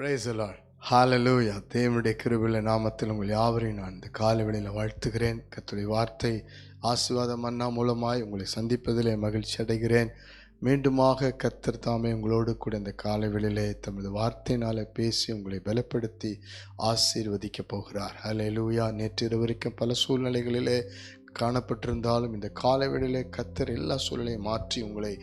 Praise the Lord. தேவனுடைய கிருபில நாமத்தில் உங்கள் யாவரையும் நான் இந்த காலவெளியில் வாழ்த்துகிறேன். கத்துடைய வார்த்தை ஆசிர்வாதம் அண்ணா மூலமாய் உங்களை சந்திப்பதிலே மகிழ்ச்சி அடைகிறேன். மீண்டுமாக கத்தர் தாமே உங்களோடு கூட இந்த காலவெளியிலே தமது வார்த்தையினால் பேசி உங்களை பலப்படுத்தி ஆசீர்வதிக்கப் போகிறார். ஹலலூயா நேற்று இரவு வரைக்கும் பல சூழ்நிலைகளிலே காணப்பட்டிருந்தாலும் இந்த காலவெளியிலே கத்தர் எல்லா சூழ்நிலையும் மாற்றி உங்களை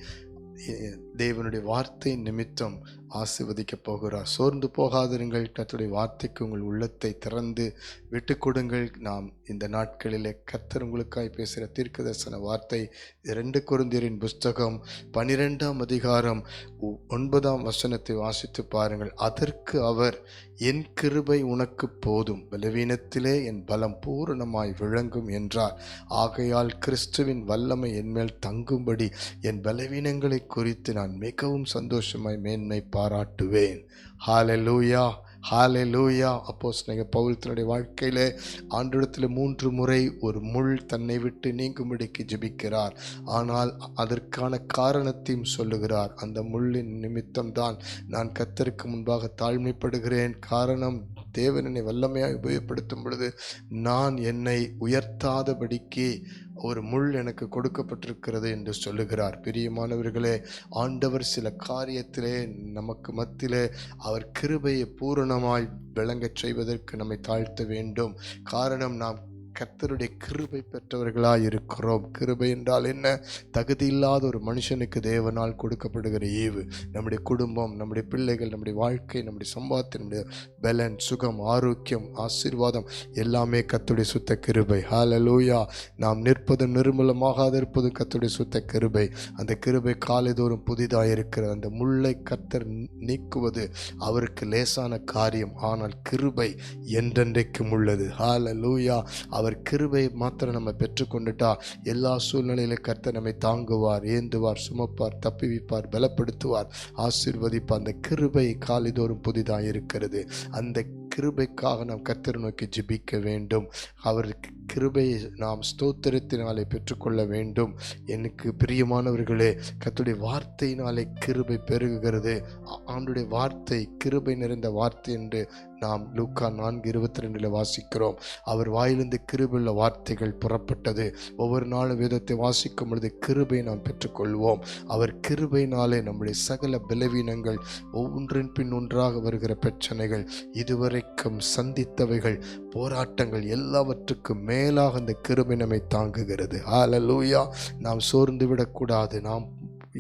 தேவனுடைய வார்த்தை நிமித்தம் ஆசிர்வதிக்கப் போகிறார். சோர்ந்து போகாதிருங்கள். கர்த்தருடைய வார்த்தைக்கு உங்கள் உள்ளத்தை திறந்து விட்டு கொடுங்கள். நாம் இந்த நாட்களிலே கத்தர் உங்களுக்காய் பேசுகிற தீர்க்கதர்சன வார்த்தை இரண்டு குருந்தியரின் புஸ்தகம் பனிரெண்டாம் அதிகாரம் ஒ- ஒன்பதாம் வசனத்தை வாசித்து பாருங்கள். அதற்கு அவர் என் கிருபை உனக்கு போதும். பலவீனத்திலே என் பலம் பூரணமாய் விளங்கும் என்றார். ஆகையால் கிறிஸ்துவின் வல்லமை என்மேல் தங்கும்படி என் பலவீனங்களை குறித்து நான் நான் மிகவும் சந்தோஷமாய் மேன்மை பாராட்டுவேன். ஹalleluya லூயா அப்போஸ்தலனாகிய பவுல் தன்னுடைய வாழ்க்கையிலே ஆண்டிடத்தில் மூன்று முறை ஒரு முள் தன்னை விட்டு நீங்கும்படிக்கு ஜெபிக்கிறார். ஆனால் அதற்கான காரணத்தையும் சொல்லுகிறார். அந்த முள்ளின் நிமித்தம்தான் நான் கத்தருக்கு முன்பாக தாழ்மைப்படுகிறேன். காரணம் தேவன் என்னை வல்லமையாக உபயோகப்படுத்தும் பொழுது நான் என்னை உயர்த்தாதபடிக்கு ஒரு முள் எனக்கு கொடுக்கப்பட்டிருக்கிறது என்று சொல்லுகிறார். பிரியமானவர்களே ஆண்டவர் சில காரியத்திலே நமக்கு மத்தியிலே அவர் கிருபையை பூரணமாய் விளங்கச் செய்வதற்கு நம்மை தாழ்த்த வேண்டும். காரணம் நாம் கர்த்தருடைய கிருபை பெற்றவர்களாக இருக்கிறோம். கிருபை என்றால் என்ன? தகுதி இல்லாத ஒரு மனுஷனுக்கு தேவனால் கொடுக்கப்படுகிற ஈவு நம்முடைய குடும்பம் நம்முடைய பிள்ளைகள் நம்முடைய வாழ்க்கை நம்முடைய சம்பாத்தியம் நம்முடைய பலன் சுகம் ஆரோக்கியம் ஆசீர்வாதம் எல்லாமே கத்துடைய சுத்த கிருபை. ஹalleluya நாம் நிற்பதும் நிர்மூலமாகாத இருப்பதும் கத்துடைய சுத்த கிருபை. அந்த கிருபை காலைதோறும் புதிதாக இருக்கிற அந்த முல்லை கர்த்தர் நீக்குவது அவருக்கு லேசான காரியம். ஆனால் கிருபை என்றென்றைக்கும் உள்ளது. ஹalleluya அவர் அவர் கிருபை மாத்திரம் நம்ம பெற்றுக்கொண்டுட்டா எல்லா சூழ்நிலையிலும் கர்த்தர் நம்மை தாங்குவார் ஏந்துவார் சுமப்பார் தப்பிவிப்பார் பலப்படுத்துவார். ஆசீர்வதிப்பார். அந்த கிருபை காலிதோறும் புதிதாக இருக்கிறது. அந்த கிருபைக்காக நாம் கர்த்தரை நோக்கி ஜிபிக்க வேண்டும். அவருக்கு கிருபையை நாம் ஸ்தோத்திரத்தினாலே பெற்றுக்கொள்ள வேண்டும். எனக்கு பிரியமானவர்களே கத்துடைய வார்த்தையினாலே கிருபை பெருகுகிறது. ஆண்டுடைய வார்த்தை கிருபை நிறைந்த வார்த்தை என்று நாம் லூக்கா நான்கு இருபத்தி ரெண்டில் வாசிக்கிறோம். அவர் வாயிலிருந்து கிருபையுள்ள வார்த்தைகள் புறப்பட்டது. ஒவ்வொரு நாளும் வேதத்தை வாசிக்கும் பொழுது கிருபை நாம் பெற்றுக்கொள்வோம். அவர் கிருபையினாலே நம்முடைய சகல பலவீனங்கள் ஒவ்வொன்றின் பின் ஒன்றாக வருகிற பிரச்சனைகள் இதுவரைக்கும் சந்தித்தவைகள் போராட்டங்கள் எல்லாவற்றுக்கும் மேலாக அந்த கிருபை நம்மை தாங்குகிறது. லூயா நாம் சோர்ந்து விடக்கூடாது. நாம்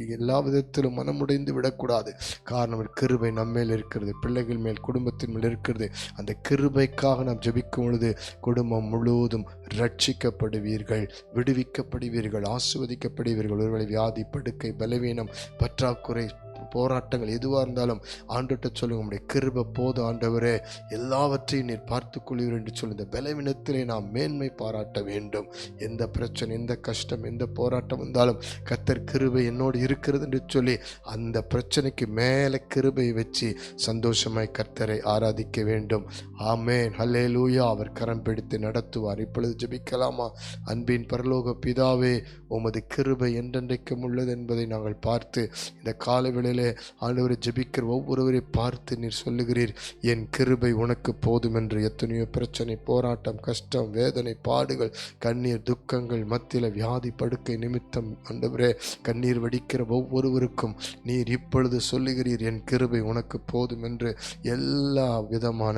எல்லா விதத்திலும் மனமுடைந்து விடக்கூடாது. காரணம் கிருபை நம்மேல் இருக்கிறது பிள்ளைகள் மேல் குடும்பத்தின் மேல் இருக்கிறது. அந்த கிருபைக்காக நாம் ஜபிக்கும் பொழுது குடும்பம் முழுவதும் ரட்சிக்கப்படுவீர்கள் விடுவிக்கப்படுவீர்கள் ஆசிர்வதிக்கப்படுவீர்கள். ஒருவேளை வியாதி படுக்கை பலவீனம் பற்றாக்குறை போராட்டங்கள் எதுவாக இருந்தாலும் ஆண்டுகிட்ட சொல்லுங்க உங்களுடைய கிருபை போதும் ஆண்டவரே. எல்லாவற்றையும் நீர் பார்த்துக் கொள்வீர் என்று சொல்லி இந்த பலவீனத்திலே நாம் மேன்மை பாராட்ட வேண்டும். எந்த பிரச்சனை எந்த கஷ்டம் எந்த போராட்டம் வந்தாலும் கத்தர் கிருபை என்னோடு இருக்கிறது என்று சொல்லி அந்த பிரச்சனைக்கு மேலே கிருபை வச்சு சந்தோஷமாய் கர்த்தரை ஆராதிக்க வேண்டும். ஆமேன். ஹலே லூயா அவர் கரம் பிடித்து நடத்துவார். இப்பொழுது ஜெபிக்கலாமா? அன்பின் பரலோக பிதாவே உமது கிருபை என்றென்றைக்கும் உள்ளது என்பதை நாங்கள் பார்த்து இந்த காலவெளியிலே ஆண்டவரை ஜெபிக்கிற ஒவ்வொருவரை பார்த்து நீர் சொல்லுகிறீர். என் கிருபை உனக்கு போதும் என்று எத்தனையோ பிரச்சனை போராட்டம் கஷ்டம் வேதனை பாடுகள் கண்ணீர் துக்கங்கள் மத்தியில் வியாதி படுக்கை நிமித்தம். ஆண்டவரே கண்ணீர் வடிக்கிற ஒவ்வொருவருக்கும் நீர் இப்பொழுது சொல்லுகிறீர். என் கிருபை உனக்கு போதும் என்று எல்லா விதமான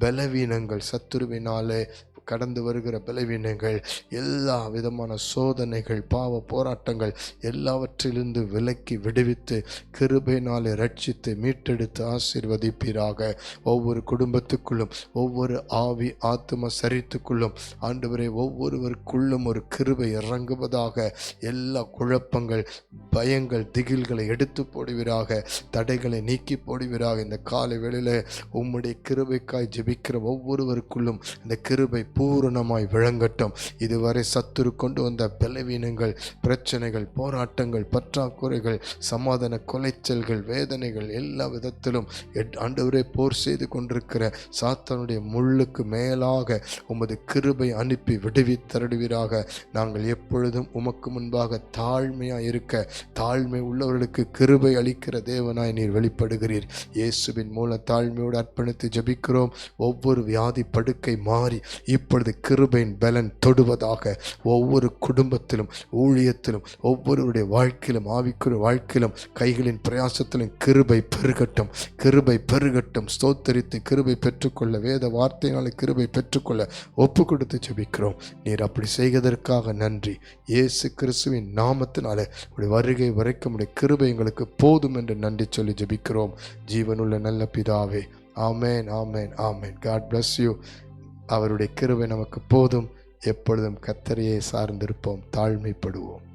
பலவீனங்கள் சத்துருவினாலே கடந்து வருகிற பலவீனங்கள் எல்லா விதமான சோதனைகள் பாவ போராட்டங்கள் எல்லாவற்றிலிருந்து விலக்கி விடுவித்து கிருபையினாலே ரட்சித்து மீட்டெடுத்து ஆசீர்வதிப்பீராக. ஒவ்வொரு குடும்பத்துக்குள்ளும் ஒவ்வொரு ஆவி ஆத்தும சரித்துக்குள்ளும் ஆண்டவரே ஒவ்வொருவருக்குள்ளும் ஒரு கிருபை இறங்குவதாக. எல்லா குழப்பங்கள் பயங்கள் திகில்களை எடுத்து போடுவீராக. தடைகளை நீக்கி போடுவீராக. இந்த காலை வேளையில் உம்முடைய கிருபைக்காய் ஜெபிக்கிற ஒவ்வொருவருக்குள்ளும் இந்த கிருபை பூரணமாய் விளங்கட்டும். இதுவரை சத்துரு கொண்டு வந்த பலவீனங்கள் பிரச்சனைகள் போராட்டங்கள் பற்றாக்குறைகள் சமாதான கொலைச்சல்கள் வேதனைகள் எல்லா விதத்திலும் எட்- ஆண்டவரே போர் செய்து கொண்டிருக்கிற சாத்தானுடைய முள்ளுக்கு மேலாக உமது கிருபை அனுப்பி விடுவி தருடுவீராக. நாங்கள் எப்பொழுதும் உமக்கு முன்பாக தாழ்மையாக இருக்க தாழ்மை உள்ளவர்களுக்கு கிருபை அளிக்கிற தேவனாய் நீர் வெளிப்படுகிறீர். இயேசுவின் மூலம் தாழ்மையோடு அர்ப்பணித்து ஜபிக்கிறோம். ஒவ்வொரு வியாதி படுக்கை மாறி இப்பொழுது கிருபையின் பலன் தொடுவதாக ஒவ்வொரு குடும்பத்திலும் ஊழியத்திலும் ஒவ்வொருவருடைய வாழ்க்கையிலும் ஆவிக்குரிய வாழ்க்கையிலும் கைகளின் பிரயாசத்திலும் கிருபை பெருகட்டும். கிருபை பெருகட்டும். ஸ்தோத்தரித்து கிருபை பெற்றுக்கொள்ள வேத வார்த்தையினால் கிருபை பெற்றுக்கொள்ள ஒப்பு கொடுத்து ஜெபிக்கிறோம். நீர் அப்படி செய்வதற்காக நன்றி. இயேசு கிறிஸ்துவின் நாமத்தினாலே உடைய வருகை வரைக்கும் உடைய கிருபை எங்களுக்கு போதும் என்று நன்றி சொல்லி ஜெபிக்கிறோம். ஜீவனுள்ள நல்ல பிதாவே. ஆமேன் ஆமேன் ஆமேன். காட் பிளஸ் யூ அவருடைய கிருபை நமக்கு போதும். எப்பொழுதும் கத்தரையே சார்ந்திருப்போம். தாழ்மைப்படுவோம்.